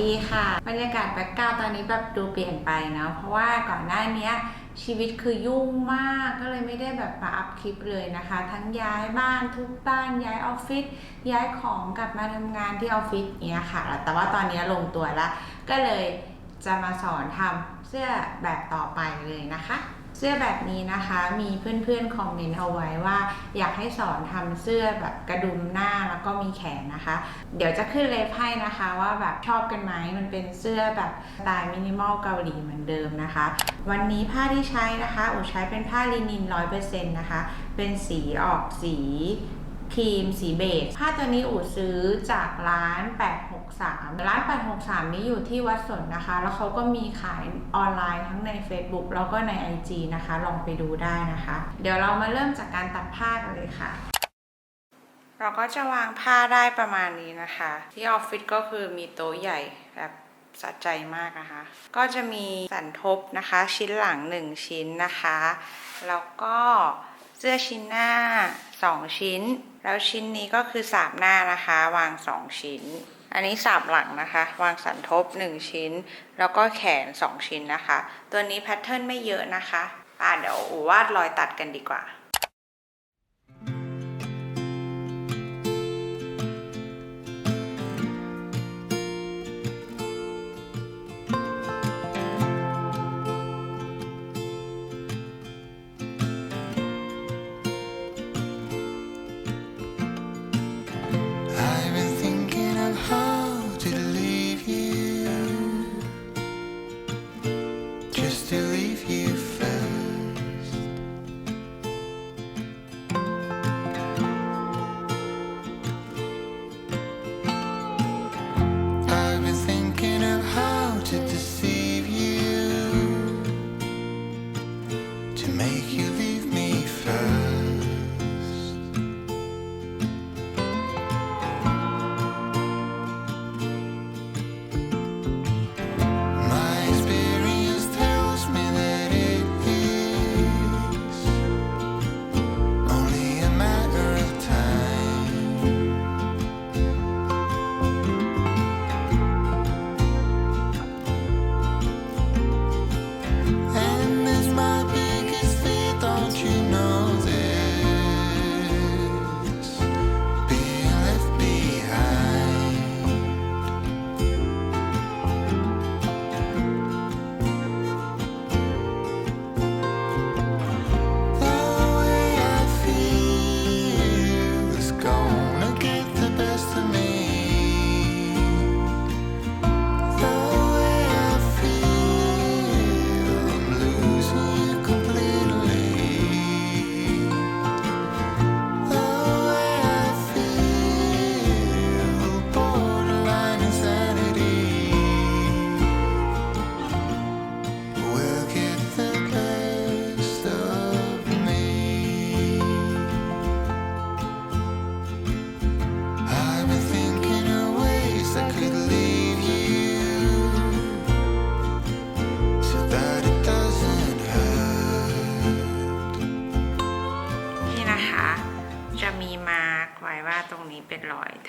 ดีค่ะ บรรยากาศแบ็กกราวตอนนี้แบบดูเปลี่ยนไปเนาะเพราะว่าก่อนหน้านี้ชีวิตคือยุ่งมากก็เลยไม่ได้แบบมาอัพคลิปเลยนะคะ ทั้งย้ายบ้านทุกบ้านย้ายออฟฟิศย้ายของกลับมาทำงานที่ออฟฟิศเนี้ยค่ะ แต่ว่าตอนนี้ลงตัวแล้วก็เลยจะมาสอนทำเสื้อแบบต่อไปเลยนะคะ เสื้อแบบนี้นะคะมีเพื่อนๆคอมเมนต์เอาไว้ว่า อยากให้สอนทำเสื้อแบบกระดุมหน้า ก็มีแขนนะคะ เดี๋ยวจะขึ้นเลฟให้นะคะว่าแบบชอบกันไหมมันเป็นเสื้อแบบสไตล์มินิมอลเกาหลีเหมือนเดิมนะคะ วันนี้ผ้าที่ใช้นะคะอูใช้เป็นผ้าลินิน100%นะคะ เป็นสีออกสีครีมสีเบจผ้าตัวนี้อูซื้อจากร้าน 863 ร้าน 863 นี้อยู่ที่วัดสนนะคะ แล้วเขาก็มีขายออนไลน์ทั้งใน Facebook แล้วก็ใน IG นะคะ ลองไปดูได้นะคะ เดี๋ยวเรามาเริ่มจากการตัดผ้ากันเลยค่ะ เราก็จะวางผ้าได้ประมาณนี้นะคะ ที่ออฟฟิศก็คือมีโต๊ะใหญ่แบบสะใจมากนะคะ ก็จะมีสันทบนะคะ ชิ้นหลัง 1 ชิ้นนะคะ แล้วก็เสื้อชิ้นหน้า 2 ชิ้น แล้วชิ้นนี้ก็คือสาบหน้านะคะ วาง 2 ชิ้น อันนี้สาบหลังนะคะ วางสันทบ 1 ชิ้น แล้วก็แขน 2 ชิ้นนะคะ ตัวนี้แพทเทิร์นไม่เยอะนะคะ อะเดี๋ยวอูวาดรอยตัดกันดีกว่า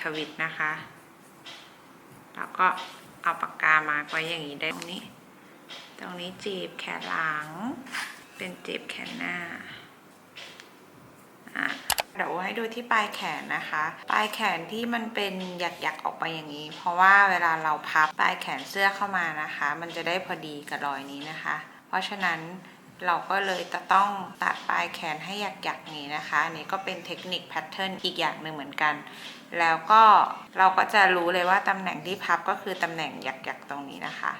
ทวิตนะคะ แล้วก็เอาปากกามาไว้อย่างนี้ได้ตรงนี้ ตรงนี้จีบแขนหลัง เป็นจีบแขนหน้าอะเดี๋ยวให้ดูที่ปลายแขนนะคะ ปลายแขนที่มันเป็นหยักๆออกไปอย่างนี้ เพราะว่าเวลาเราพับปลายแขนเสื้อเข้ามานะคะ มันจะได้พอดีกับรอยนี้นะคะ เพราะฉะนั้น เราก็เลยจะต้องตัดปลายแขนให้หยักๆนี้นะคะอันนี้ก็เป็นเทคนิคแพทเทิร์นอีกอย่างหนึ่งเหมือนกัน แล้วก็เราก็จะรู้เลยว่าตำแหน่งที่พับก็คือตำแหน่งหยักๆตรงนี้นะคะ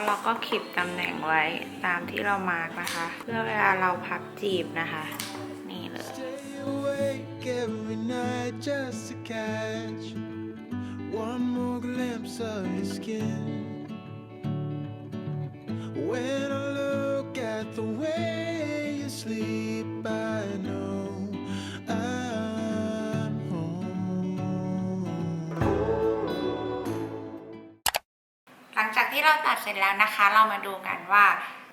แล้วเราก็ขีดตำแหน่งไว้ตามที่เรามาร์กนะคะ เพื่อเวลาเราพับจีบนะคะ นี่เลย Stay awake every night just to catch one more glimpse of your skin. When I look at the way you sleep, I know เราตัดเสร็จแล้วนะคะ เรามาดูกันว่า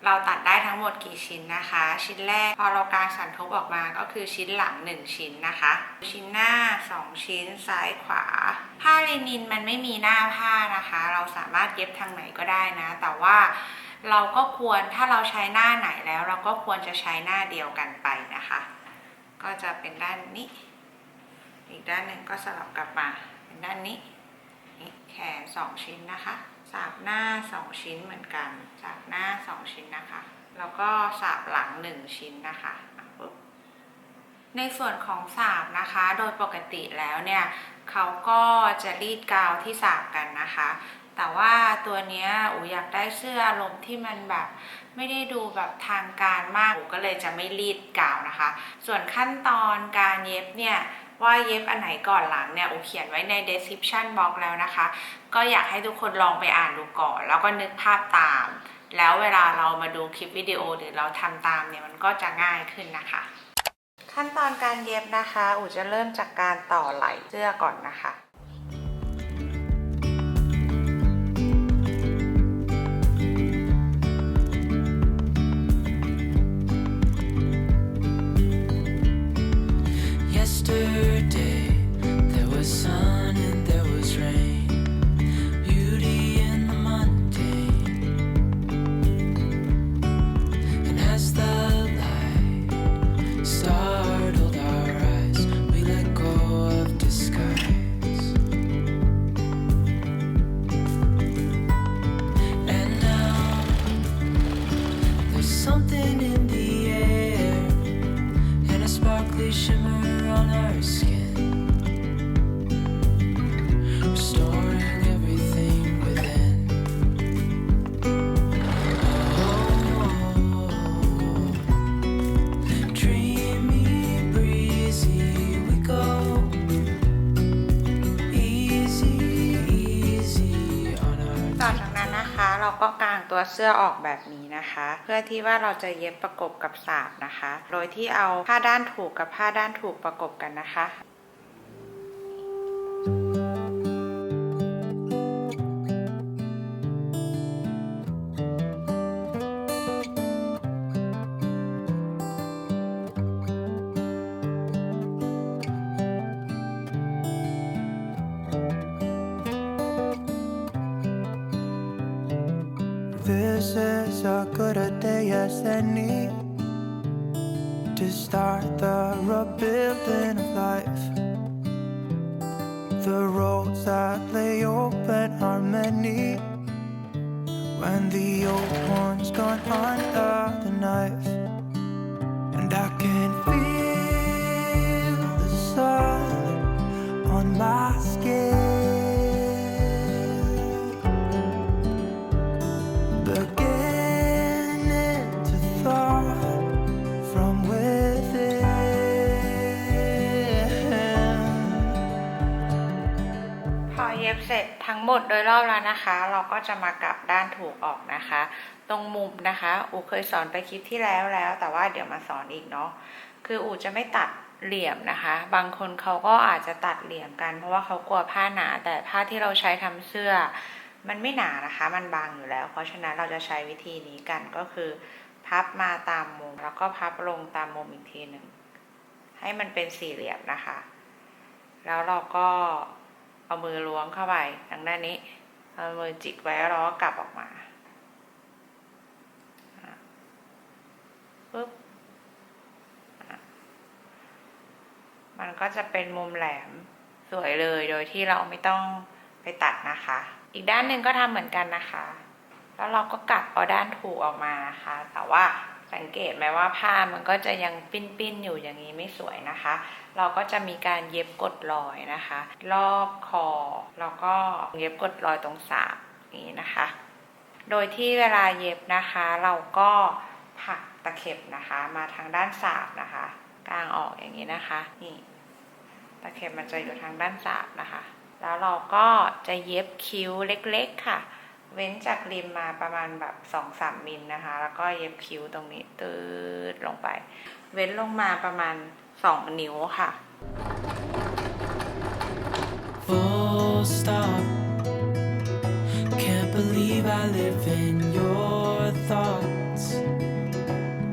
เราตัดได้ทั้งหมดกี่ชิ้นนะคะ ชิ้นแรกพอเรากางสันทบออกมาก็คือชิ้นหลัง 1 ชิ้นนะคะ ชิ้นหน้า 2 ชิ้นซ้ายขวา ผ้าลินินมันไม่มีหน้าผ้านะคะ เราสามารถเย็บทางไหนก็ได้นะ แต่ว่าเราก็ควรถ้าเราใช้หน้าไหนแล้ว เราก็ควรจะใช้หน้าเดียวกันไปนะคะ ก็จะเป็นด้านนี้ อีกด้านหนึ่งก็สลับกลับมาเป็นด้านนี้นี่แขนสองชิ้นนะคะ สาบหน้าสองชิ้นเหมือนกันสาบหน้าสองชิ้นนะคะ แล้วก็สาบหลังหนึ่งชิ้นนะคะในส่วนของสาบนะคะ โดยปกติแล้วเนี่ยเขาก็จะรีดกาวที่สาบกันนะคะ แต่ว่าตัวเนี้ยอูอยากได้เสื้ออารมณ์ที่มันแบบไม่ได้ดูแบบทางการมากอูก็เลยจะไม่รีดกาวนะคะ ส่วนขั้นตอนการเย็บเนี่ย ว่าเย็บอันไหนก่อนหลังเนี่ยอูเขียนไว้ใน description box แล้วนะคะ ก็อยากให้ทุกคนลองไปอ่านดูก่อน แล้วก็นึกภาพตาม แล้วเวลาเรามาดูคลิปวิดีโอหรือเราทำตามเนี่ยมันก็จะง่ายขึ้นนะคะ ขั้นตอนการเย็บนะคะอูจะเริ่มจากการต่อไหล่เสื้อก่อนนะคะ Yesterday เราก็กางตัวเสื้อออกแบบนี้นะคะ เพื่อที่ว่าเราจะเย็บประกบกับสาบนะคะ โดยที่เอาผ้าด้านถูกกับผ้าด้านถูกประกบกันนะคะ to start the rebuilding of life. The roads that lay open are many when the old one's gone under the knife. And I can หมดโดยรอบแล้วนะคะ เราก็จะมากลับด้านถูกออกนะคะ ตรงมุมนะคะอูเคยสอนไปคลิปที่แล้วแล้ว แต่ว่าเดี๋ยวมาสอนอีกเนาะคืออูจะไม่ตัดเหลี่ยมนะคะ บางคนเขาก็อาจจะตัดเหลี่ยมกัน เพราะว่าเขากลัวผ้าหนา แต่ผ้าที่เราใช้ทำเสื้อ มันไม่หนานะคะ มันบางอยู่แล้ว เพราะฉะนั้นเราจะใช้วิธีนี้กันก็คือ พับมาตามมุม แล้วก็พับลงตามมุมอีกทีหนึ่งให้มันเป็นสี่เหลี่ยมนะคะ แล้วเราก็ เอามือล้วงเข้าไปทางด้านนี้ เอามือจิกไว้แล้วเราก็กลับออกมาอะปึ๊บอะมันก็จะเป็นมุมแหลมสวยเลยโดยที่เราไม่ต้องไปตัดนะคะ อีกด้านหนึ่งก็ทำเหมือนกันนะคะ แล้วเราก็กลับเอาด้านถูกออกมานะคะ แต่ว่า สังเกตไหมว่าผ้ามันก็จะยังปิ้นๆอยู่อย่างนี้ไม่สวยนะคะ เราก็จะมีการเย็บกดรอยนะคะ รอบคอแล้วก็เย็บกดรอยตรงสาบนี้นะคะ โดยที่เวลาเย็บนะคะ เราก็ผักตะเข็บนะคะ มาทางด้านสาบนะคะกางออกอย่างนี้นะคะนี่ตะเข็บมันจะอยู่ทางด้านสาบนะคะ แล้วเราก็จะเย็บคิ้วเล็กๆค่ะ เว้นจากริมมาประมาณแบบสองสามมิลนะคะ แล้วก็เย็บคิ้วตรงนี้ตืดลงไป เว้นลงมาประมาณสองนิ้วค่ะ Full stop. Can't believe I live in your thoughts.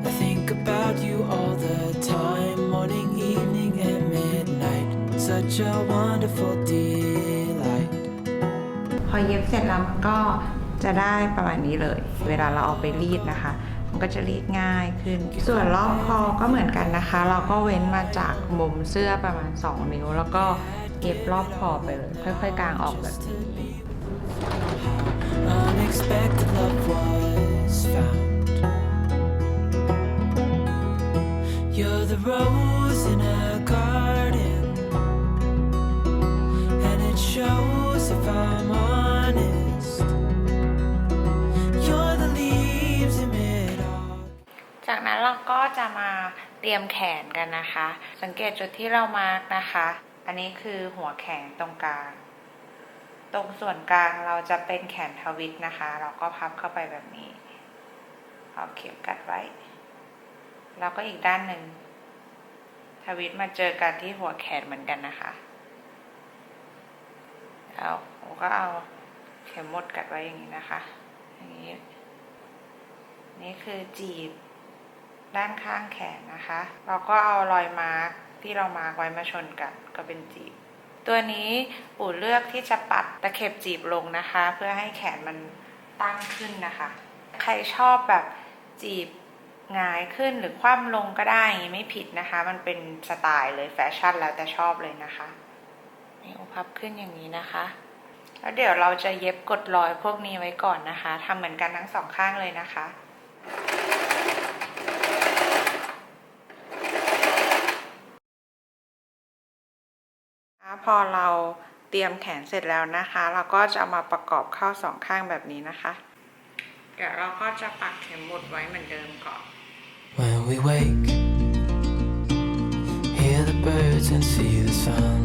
I think about you all the time, morning, evening, and midnight. Such a wonderful delight. พอเย็บเสร็จแล้วมันก็จะได้ประมาณนี้เลย เวลาเราเอาไปรีดนะคะ มันก็จะรีดง่ายขึ้น ส่วนรอบคอก็เหมือนกันนะคะ เราก็เว้นมาจากมุมเสื้อประมาณ 2 นิ้ว แล้วก็เย็บรอบคอไปเลย ค่อยๆกางออกแบบนี้ Unexpected love was found. You're the rose in a garden, honest. You're the leaves in mid จากนั้นเราก็จะมาเตรียมแขนกันนะคะ สังเกตจุดที่เรามาร์กนะคะ อันนี้คือหัวแขนตรงกลาง ตรงส่วนกลางเราจะเป็นแขนทวิตนะคะ เราก็พับเข้าไปแบบนี้ เอาเข็มกัดไว้ แล้วก็อีกด้านหนึ่งทวิตมาเจอกันที่หัวแขนเหมือนกันนะคะแล้วผมก็เอา ข็มมดกัดไว้อย่างนี้นะคะอย่างนี้นี่คือจีบด้านข้างแขนนะคะ เราก็เอารอยมาร์กที่เรามาร์กไว้มาชนกันก็เป็นจีบ ตัวนี้ปู่เลือกที่จะปัดตะเข็บจีบลงนะคะ เพื่อให้แขนมันตั้งขึ้นนะคะ ใครชอบแบบจีบหงายขึ้นหรือคว่ำลงก็ได้ไม่ผิดนะคะ มันเป็นสไตล์เลยแฟชั่นแล้วแต่ชอบเลยนะคะนี่อุพับขึ้นอย่างนี้นะคะ แล้วเดี๋ยวเราจะเย็บกดรอยพวกนี้ไว้ก่อนนะคะทำเหมือนกันทั้งสองข้างเลยนะคะพอเราเตรียมแขนเสร็จแล้วนะคะ เราก็จะเอามาประกอบเข้าสองข้างแบบนี้นะคะ เดี๋ยวเราก็จะปักเข็มหมุดไว้เหมือนเดิมก่อน When we wake, hear the birds and see the sun.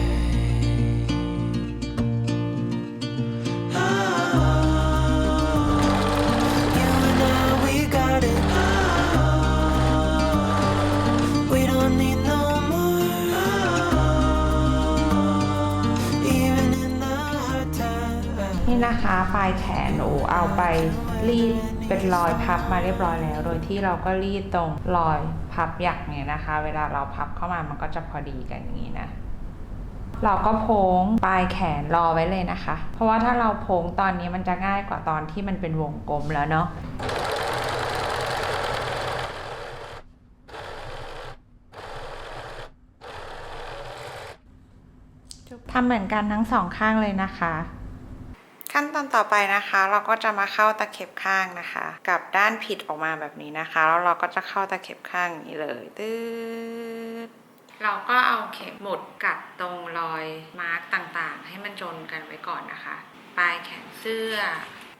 นะคะปลายแขนหนูเอาไปรีดเป็นรอยพับมาเรียบร้อยแล้ว โดยที่เราก็รีดตรงรอยพับหยักเนี่ยนะคะ เวลาเราพับเข้ามามันก็จะพอดีกันอย่างนี้นะเราก็โพ้งปลายแขนรอไว้เลยนะคะ เพราะว่าถ้าเราโพ้งตอนนี้มันจะง่ายกว่าตอนที่มันเป็นวงกลมแล้วเนาะทำเหมือนกันทั้งสองข้างเลยนะคะ ขั้นตอนต่อไปนะคะ เราก็จะมาเข้าตะเข็บข้างนะคะ กับด้านผิดออกมาแบบนี้นะคะ แล้วเราก็จะเข้าตะเข็บข้างนี้เลยตืดเราก็เอาเข็มหมุดกัดตรงรอยมาร์กต่างๆ ให้มันจนกันไว้ก่อนนะคะ ปลายแขนเสื้อ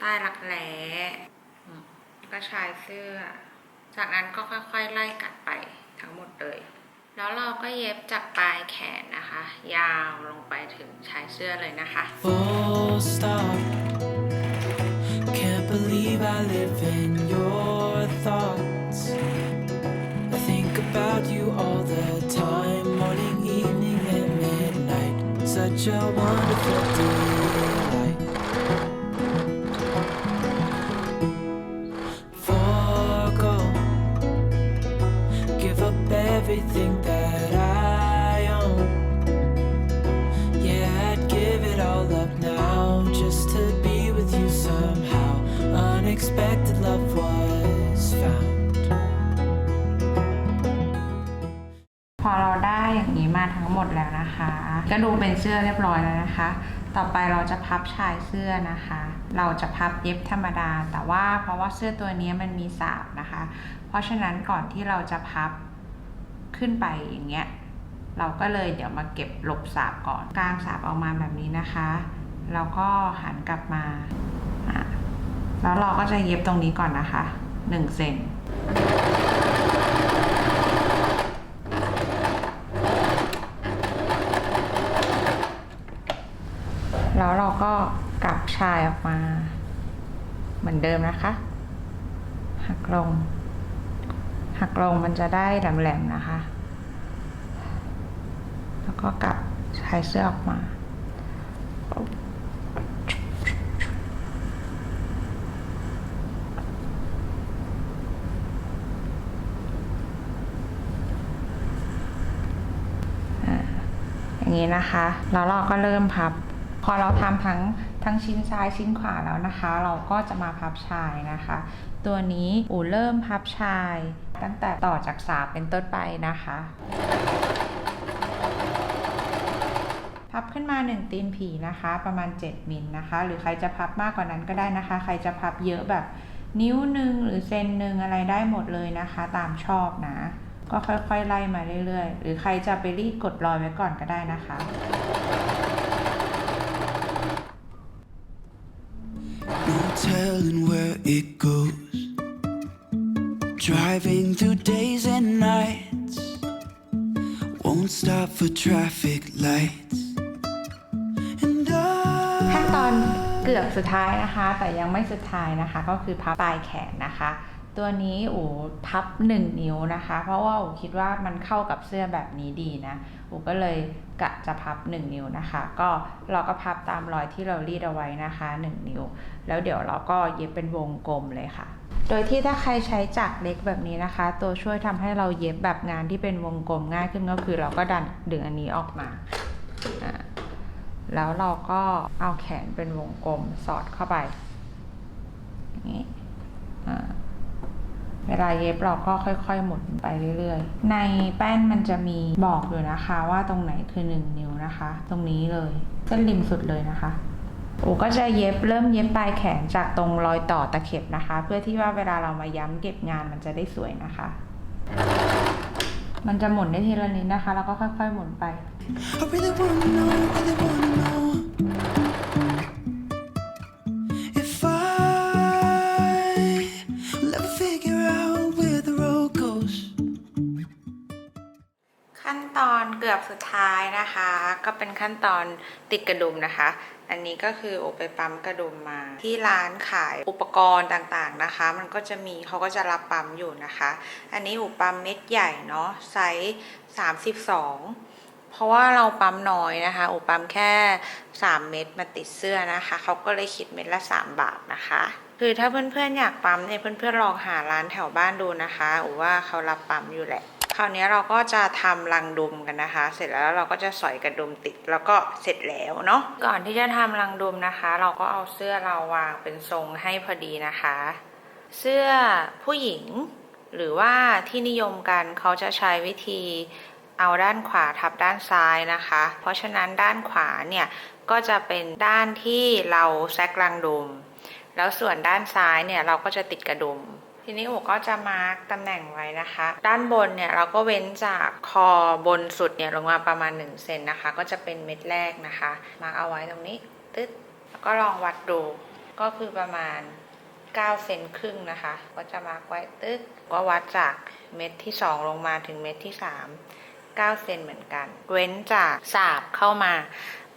ใต้รักแร้อืมแล้วก็ชายเสื้อ จากนั้นก็ค่อยๆไล่กัดไปทั้งหมดเลย แล้วเราก็เย็บจากปลายแขนนะคะ ยาวลงไปถึงชายเสื้อเลยนะคะ full stop. Can't believe I live in your thoughts. I think about you all the time, morning, evening, and midnight. Such a wonderful delight. ก็ดูเป็นเสื้อเรียบร้อยแล้วนะคะ ต่อไปเราจะพับชายเสื้อนะคะ เราจะพับเย็บธรรมดา แต่ว่าเพราะว่าเสื้อตัวนี้มันมีสาบนะคะ เพราะฉะนั้นก่อนที่เราจะพับขึ้นไปอย่างเงี้ย เราก็เลยเดี๋ยวมาเก็บหลบสาบก่อนกางสาบออกมาแบบนี้นะคะ แล้วก็หันกลับมา แล้วเราก็จะเย็บตรงนี้ก่อนนะคะ1เซน แล้ว เราก็กลับชายออกมา เหมือนเดิมนะคะ หักลง หักลงมันจะได้แหลมๆนะคะ แล้วก็กลับชายเสื้อออกมาอย่างนี้นะคะ แล้วเราก็เริ่มพับ พอเราทำทั้งทั้งชิ้นซ้ายชิ้นขวาแล้วนะคะ เราก็จะมาพับชายนะคะ ตัวนี้อูเริ่มพับชาย ตั้งแต่ต่อจากสามเป็นต้นไปนะคะ พับขึ้นมา 1 ตีนผีนะคะ ประมาณ 7 มิลนะคะ หรือใครจะพับมากกว่านั้นก็ได้นะคะ ใครจะพับเยอะแบบนิ้วหนึ่งหรือเซนหนึ่งอะไรได้หมดเลยนะคะ ตามชอบนะ ก็ค่อยๆไล่มาเรื่อยๆ หรือใครจะไปรีดกดรอยไว้ก่อนก็ได้นะคะ telling where it goes. Driving through days and nights. Won't stop for traffic lights. And ขั้นตอน I เกือบสุดท้ายนะคะ แต่ยังไม่สุดท้ายนะคะ ก็คือพับปลายแขนนะคะ ตัวนี้อูพับ1นิ้วนะคะ เพราะว่าอูคิดว่ามันเข้ากับเสื้อแบบนี้ดีนะอูก็เลยกะจะพับ1นิ้วนะคะ ก็เราก็พับตามรอยที่เรารีดเอาไว้นะคะ1นิ้ว แล้วเดี๋ยวเราก็เย็บเป็นวงกลมเลยค่ะ โดยที่ถ้าใครใช้จักรเล็กแบบนี้นะคะ ตัวช่วยทำให้เราเย็บแบบงานที่เป็นวงกลมง่ายขึ้นก็คือ เราก็ดันดึงอันนี้ออกมาอ่าแล้วเราก็เอาแขนเป็นวงกลมสอดเข้าไปอย่างนี้อ่า เวลาเย็บเราก็ค่อยๆ หมุนไปเรื่อยๆ ในแป้นมันจะมีบอกอยู่นะคะว่าตรงไหนคือ 1 นิ้วนะคะ ตรงนี้เลยเส้นริมสุดเลยนะคะโอก็จะเย็บเริ่มเย็บปลายแขนจากตรงรอยต่อตะเข็บนะคะ เพื่อที่ว่าเวลาเรามาย้ำเก็บงานมันจะได้สวยนะคะ มันจะหมุนได้ทีละนิดนะคะ แล้วก็ค่อย ๆ หมุนไป I really wanna know, really wanna ก็เป็นขั้นตอนติดกระดุมนะคะ อันนี้ก็คือโอไปปั๊มกระดุมมา ที่ร้านขายอุปกรณ์ต่างๆนะคะ มันก็จะมีเขาก็จะรับปั๊มอยู่นะคะ อันนี้อุปั๊มเม็ดใหญ่เนาะไซส์32 เพราะว่าเราปั๊มน้อยนะคะอุปั๊มแค่ 3 เม็ดมาติดเสื้อนะคะเขาก็เลยคิดเม็ดละ 3 บาทนะคะ คือถ้าเพื่อนๆอยากปั๊มเนี่ยเพื่อนๆลองหาร้านแถวบ้านดูนะคะหรือว่าเขารับปั๊มอยู่แหละคราวนี้เราก็จะทำรังดุมกันนะคะ เสร็จแล้วเราก็จะสอยกระดุมติดแล้วก็เสร็จแล้วเนาะก่อนที่จะทำรังดุมนะคะ เราก็เอาเสื้อเราวางเป็นทรงให้พอดีนะคะ เสื้อผู้หญิง หรือว่าที่นิยมกันเขาจะใช้วิธีเอาด้านขวาทับด้านซ้ายนะคะ เพราะฉะนั้นด้านขวาเนี่ยก็จะเป็นด้านที่เราแซกรังดุม แล้วส่วนด้านซ้ายเนี่ยเราก็จะติดกระดุม ทีนี้โอก็จะมาร์กตำแหน่งไว้นะคะ ด้านบนเนี่ยเราก็เว้นจากคอบนสุดเนี่ยลงมาประมาณ1เซนนะคะ ก็จะเป็นเม็ดแรกนะคะ มาร์กเอาไว้ตรงนี้ตึ๊ดแล้วก็ลองวัดดูก็คือประมาณ9เซนครึ่งนะคะ ก็จะมาร์กไว้ตึ๊ดก็วัดจากเม็ดที่ 2 ลงมาถึงเม็ดที่ 3 9เซนเหมือนกัน เว้นจากสาบเข้ามา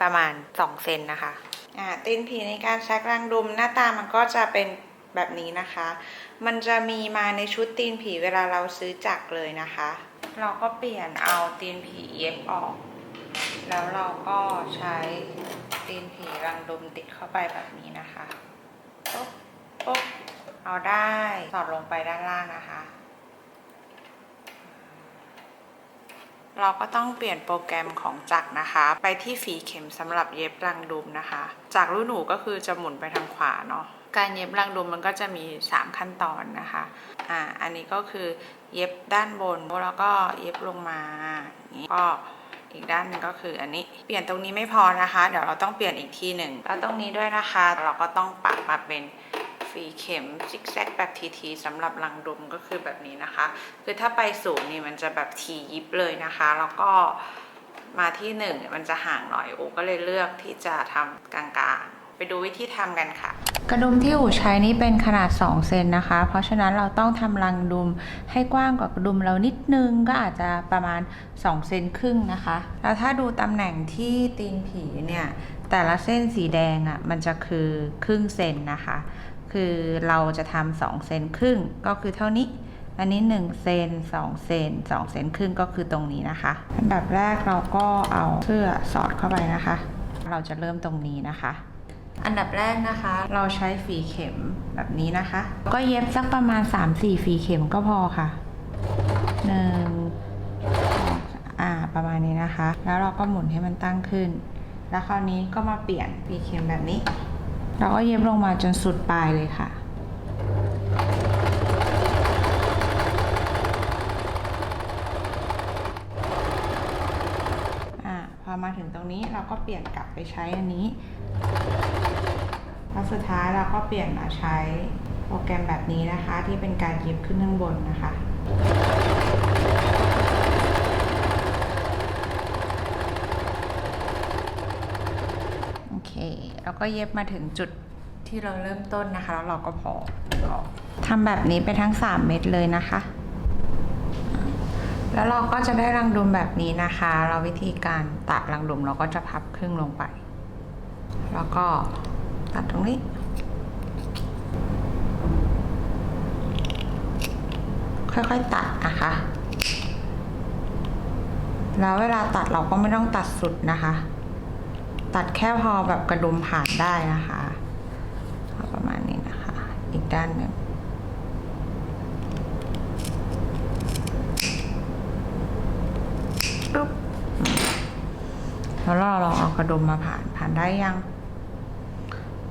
ประมาณ 2 เซนนะคะ อ่าตีนผีในการชักรังดุมหน้าตามันก็จะเป็นแบบนี้นะคะ มันจะมีมาในชุดตีนผีเวลาเราซื้อจักรเลยนะคะ เราก็เปลี่ยนเอาตีนผีเย็บออก แล้วเราก็ใช้ตีนผีรังดุมติดเข้าไปแบบนี้นะคะปุ๊บปุ๊บเอาได้สอดลงไปด้านล่างนะคะ เราก็ต้องเปลี่ยนโปรแกรมของจักรนะคะ ไปที่ฝีเข็มสำหรับเย็บรังดุมนะคะ จากรุ่นหนูก็คือจะหมุนไปทางขวาเนาะการเย็บรังดุมมันก็จะมี 3 ขั้นตอนนะคะอ่าอันนี้ก็คือเย็บด้านบนแล้วก็เย็บลงมาอย่างนี้ก็อีกด้านนึงก็คืออันนี้เปลี่ยนตรงนี้ไม่พอนะคะ เดี๋ยวเราต้องเปลี่ยนอีกทีหนึ่งแล้วตรงนี้ด้วยนะคะ เราก็ต้องปักมาเป็นีเข็มซิกแซกแบบทีๆสำหรับรังดุมก็คือแบบนี้นะคะ คือถ้าไปสูงนี่มันจะแบบทียิบเลยนะคะ แล้วก็มาที่หนึ่งมันจะห่างหน่อยโอก็เลยเลือกที่จะทำกลางๆ ไปดูวิธีทำกันค่ะ กระดุมที่อูใช้นี่เป็นขนาด 2 เซนนะคะ เพราะฉะนั้นเราต้องทำรังดุมให้กว้างกว่ากระดุมเรานิดนึงก็อาจจะประมาณ 2 เซนครึ่งนะคะ แล้วถ้าดูตำแหน่งที่ตีนผีเนี่ยแต่ละเส้นสีแดงอะ่ะมันจะคือครึ่งเซนนะคะ คือเราจะทำสองเซนครึ่งก็คือเท่านี้ อันนี้1เซน2เซน2เซนครึ่งก็คือตรงนี้นะคะ อันดับแรกเราก็เอาเสื้อสอดเข้าไปนะคะ เราจะเริ่มตรงนี้นะคะ อันดับแรกนะคะ เราใช้ฝีเข็มแบบนี้นะคะ ก็เย็บสักประมาณ 3-4 ฝีเข็มก็พอค่ะหนึ่งอ่าประมาณนี้นะคะ แล้วเราก็หมุนให้มันตั้งขึ้น แล้วคราวนี้ก็มาเปลี่ยนฝีเข็มแบบนี้ เราก็เย็บลงมาจนสุดปลายเลยค่ะ พอมาถึงตรงนี้เราก็เปลี่ยนกลับไปใช้อันนี้แล้วสุดท้ายเราก็เปลี่ยนมาใช้โปรแกรมแบบนี้นะคะ ที่เป็นการเย็บขึ้นข้างบนนะคะ โอเค เราก็เย็บมาถึงจุดที่เราเริ่มต้นนะคะ แล้วเราก็พอทำแบบนี้ไปทั้ง 3 เม็ดเลยนะคะ แล้วเราก็จะได้รังดุมแบบนี้นะคะ เราวิธีการตัดรังดุมเราก็จะพับครึ่งลงไป แล้วก็ตัดตรงนี้ ค่อยๆตัดนะคะ แล้วเวลาตัดเราก็ไม่ต้องตัดสุดนะคะ ตัดแค่พอแบบกระดุมผ่านได้นะคะประมาณนี้นะคะ อีกด้านหนึ่งปุ๊บแล้วเราลองเอากระดุมมาผ่านผ่านได้ยัง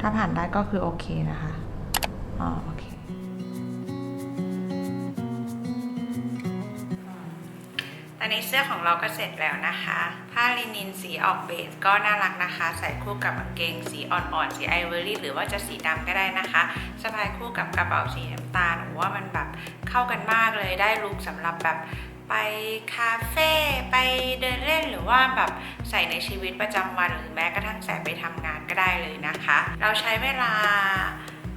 ถ้าผ่านได้ก็คือโอเคนะคะอ๋อโอเค นนี้เสื้อของเราก็เสร็จแล้วนะคะ ผ้าลินินสีออกเบจก็น่ารักนะคะ ใส่คู่กับกางเกงสีอ่อนๆ สีไอเวอรี่หรือว่าจะสีดำก็ได้นะคะ สะพายคู่กับกระเป๋าสีน้ำตาลว่ามันแบบเข้ากันมากเลย ได้ลุคสำหรับแบบไปคาเฟ่ไปเดินเล่นหรือว่าแบบใส่ในชีวิตประจำวันหรือแม้กระทั่งใส่ไปทำงานก็ได้เลยนะคะ เราใช้เวลา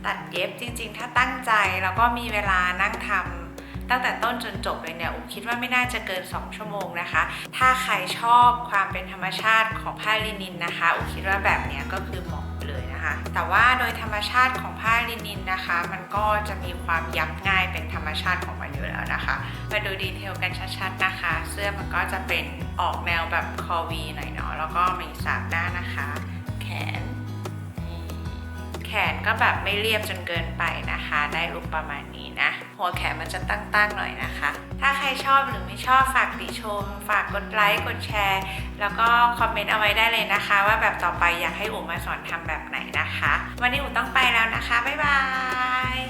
ตัดเย็บจริงๆ ถ้าตั้งใจแล้วก็มีเวลานั่งทำ ตั้งแต่ต้นจนจบเลยเนี่ยอุคิดว่าไม่น่าจะเกิน 2 ชั่วโมงนะคะ ถ้าใครชอบความเป็นธรรมชาติของผ้าลินินนะคะอุคิดว่าแบบเนี้ยก็คือเหมาะเลยนะคะ แต่ว่าโดยธรรมชาติของผ้าลินินนะคะ มันก็จะมีความยับง่ายเป็นธรรมชาติของมันอยู่แล้วนะคะ มาดูดีเทลกันชัดๆนะคะ เสื้อมันก็จะเป็นออกแนวแบบคอวีหน่อยเนาะแล้วก็มีสามหน้านะคะ แขน แขนก็แบบไม่เรียบจนเกินไปนะคะ ได้ลุคประมาณนี้ นะ หัวแขนมันจะตั้งๆหน่อยนะคะ ถ้าใครชอบหรือไม่ชอบฝากติชม ฝากกดไลค์กดแชร์ แล้วก็คอมเมนต์เอาไว้ได้เลยนะคะ ว่าแบบต่อไปอยากให้อู๋มาสอนทำแบบไหนนะคะ วันนี้อู๋ต้องไปแล้วนะคะ บ๊ายบาย